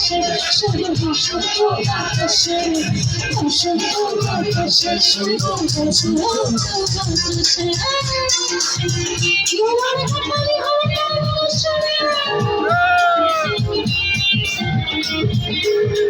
বাতাসে সইল বসন্ত বাতাসে বসন্ত বাতাসে সইল বসন্ত বাতাসে তোমার হাতালি হয়ে বসরে আরে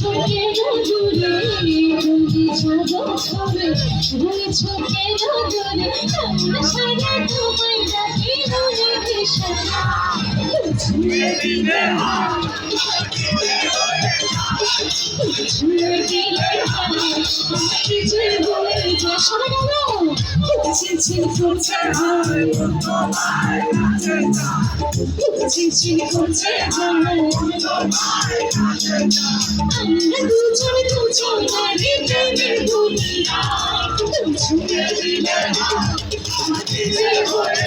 রয়েছে দূরে বন্ধু ছবি রয়েছে দূরে আমরা সারা তোমায় বিশালা ছুঁয়ে দিলে ছুঁয়ে দিলে কিছু বলে যে। সবাই গেল চিনচিন করছে হায় তোমায় কাছে চিনচিন করছে হায় আমরা দুজন দুজন বাড়ি প্রেমের দুনিয়া ছুঁয়ে দিলে ছুঁয়ে